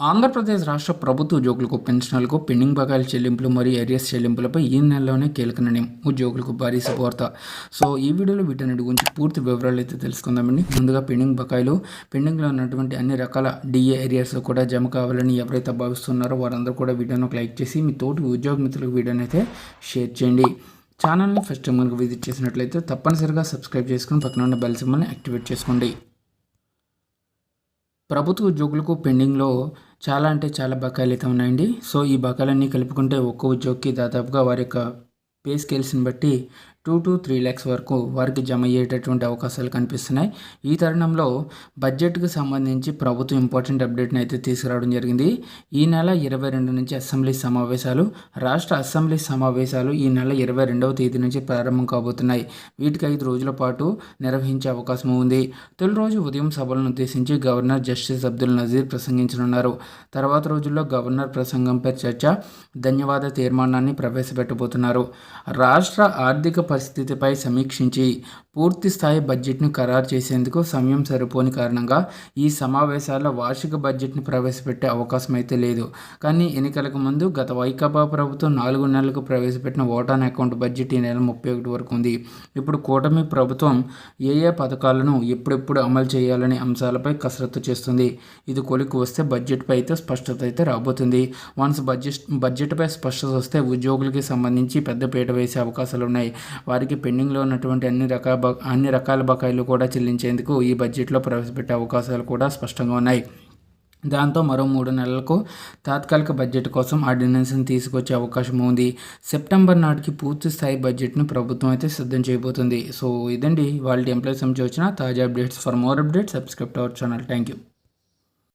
ఆంధ్రప్రదేశ్ రాష్ట్ర ప్రభుత్వ ఉద్యోగులకు పెన్షన్లకు పెండింగ్ బకాయిల చెల్లింపులు మరియు ఏరియస్ చెల్లింపులపై ఈ నెలలోనే కీలక నిర్ణయం ఉద్యోగులకు భారీ శుభవార్త. సో ఈ వీడియోలో వీటన్నిటి గురించి పూర్తి వివరాలు అయితే తెలుసుకుందామండి. ముందుగా పెండింగ్ బకాయిలు పెండింగ్లో ఉన్నటువంటి అన్ని రకాల డిఏ ఏరియాస్లో కూడా జమ కావాలని ఎవరైతే భావిస్తున్నారో వారందరూ కూడా వీడియోను ఒక లైక్ చేసి మీ తోటి ఉద్యోగ మిత్రులకు వీడియోని అయితే షేర్ చేయండి. ఛానల్ని ఫస్ట్ టైం కనుక విజిట్ చేసినట్లయితే తప్పనిసరిగా సబ్స్క్రైబ్ చేసుకుని పక్కన ఉన్న బెల్ సింబల్ని యాక్టివేట్ చేసుకోండి. ప్రభుత్వ ఉద్యోగులకు పెండింగ్లో చాలా అంటే చాలా బకాయిలు అయితే ఉన్నాయండి. సో ఈ బకాయిలన్నీ కలుపుకుంటే ఒక్కో ఉద్యోగికి దాదాపుగా వారి యొక్క పే స్కేల్స్ని బట్టి టూ టు త్రీ ల్యాక్స్ వరకు వారికి జమ అయ్యేటటువంటి అవకాశాలు కనిపిస్తున్నాయి. ఈ తరుణంలో బడ్జెట్కి సంబంధించి ప్రభుత్వం ఇంపార్టెంట్ అప్డేట్ని అయితే తీసుకురావడం జరిగింది. ఈ నెల ఇరవై రెండు నుంచి అసెంబ్లీ సమావేశాలు రాష్ట్ర అసెంబ్లీ సమావేశాలు ఈ నెల ఇరవై రెండవ తేదీ నుంచి ప్రారంభం కాబోతున్నాయి. వీటికి ఐదు రోజుల పాటు నిర్వహించే అవకాశం ఉంది. తొలి రోజు ఉదయం సభలను ఉద్దేశించి గవర్నర్ జస్టిస్ అబ్దుల్ నజీర్ ప్రసంగించనున్నారు. తర్వాత రోజుల్లో గవర్నర్ ప్రసంగంపై చర్చ ధన్యవాద తీర్మానాన్ని ప్రవేశపెట్టబోతున్నారు. రాష్ట్ర ఆర్థిక పరిస్థితిపై సమీక్షించి పూర్తి స్థాయి బడ్జెట్ను ఖరారు చేసేందుకు సమయం సరిపోని కారణంగా ఈ సమావేశాల్లో వార్షిక బడ్జెట్ను ప్రవేశపెట్టే అవకాశం అయితే లేదు. కానీ ఎన్నికలకు ముందు గత వైకాపా ప్రభుత్వం నాలుగు నెలలకు ప్రవేశపెట్టిన ఓటాన్ అకౌంట్ బడ్జెట్ ఈ నెల ముప్పై ఒకటి వరకు ఉంది. ఇప్పుడు కూటమి ప్రభుత్వం ఏ ఏ పథకాలను ఎప్పుడెప్పుడు అమలు చేయాలనే అంశాలపై కసరత్తు చేస్తుంది. ఇది కొలికి వస్తే బడ్జెట్పై అయితే స్పష్టత అయితే రాబోతుంది. వన్స్ బడ్జెట్ బడ్జెట్పై స్పష్టత వస్తే ఉద్యోగులకి సంబంధించి పెద్దపీట వేసే అవకాశాలు ఉన్నాయి వారికి పెండింగ్లో ఉన్నటువంటి అన్ని రకాల అన్ని రకాల బకాయిలు కూడా చెల్లించేందుకు ఈ బడ్జెట్లో ప్రవేశపెట్టే అవకాశాలు కూడా స్పష్టంగా ఉన్నాయి. దాంతో మరో మూడు నెలలకు తాత్కాలిక బడ్జెట్ కోసం ఆర్డినెన్స్ని తీసుకొచ్చే అవకాశం ఉంది. సెప్టెంబర్ నాటికి పూర్తి స్థాయి బడ్జెట్ను ప్రభుత్వం అయితే సిద్ధం చేయబోతుంది. సో ఇదండి. వాళ్ళ ఎంప్లాయీస్ సంబంధించి వచ్చిన తాజా updates. For more updates subscribe our channel. Thank you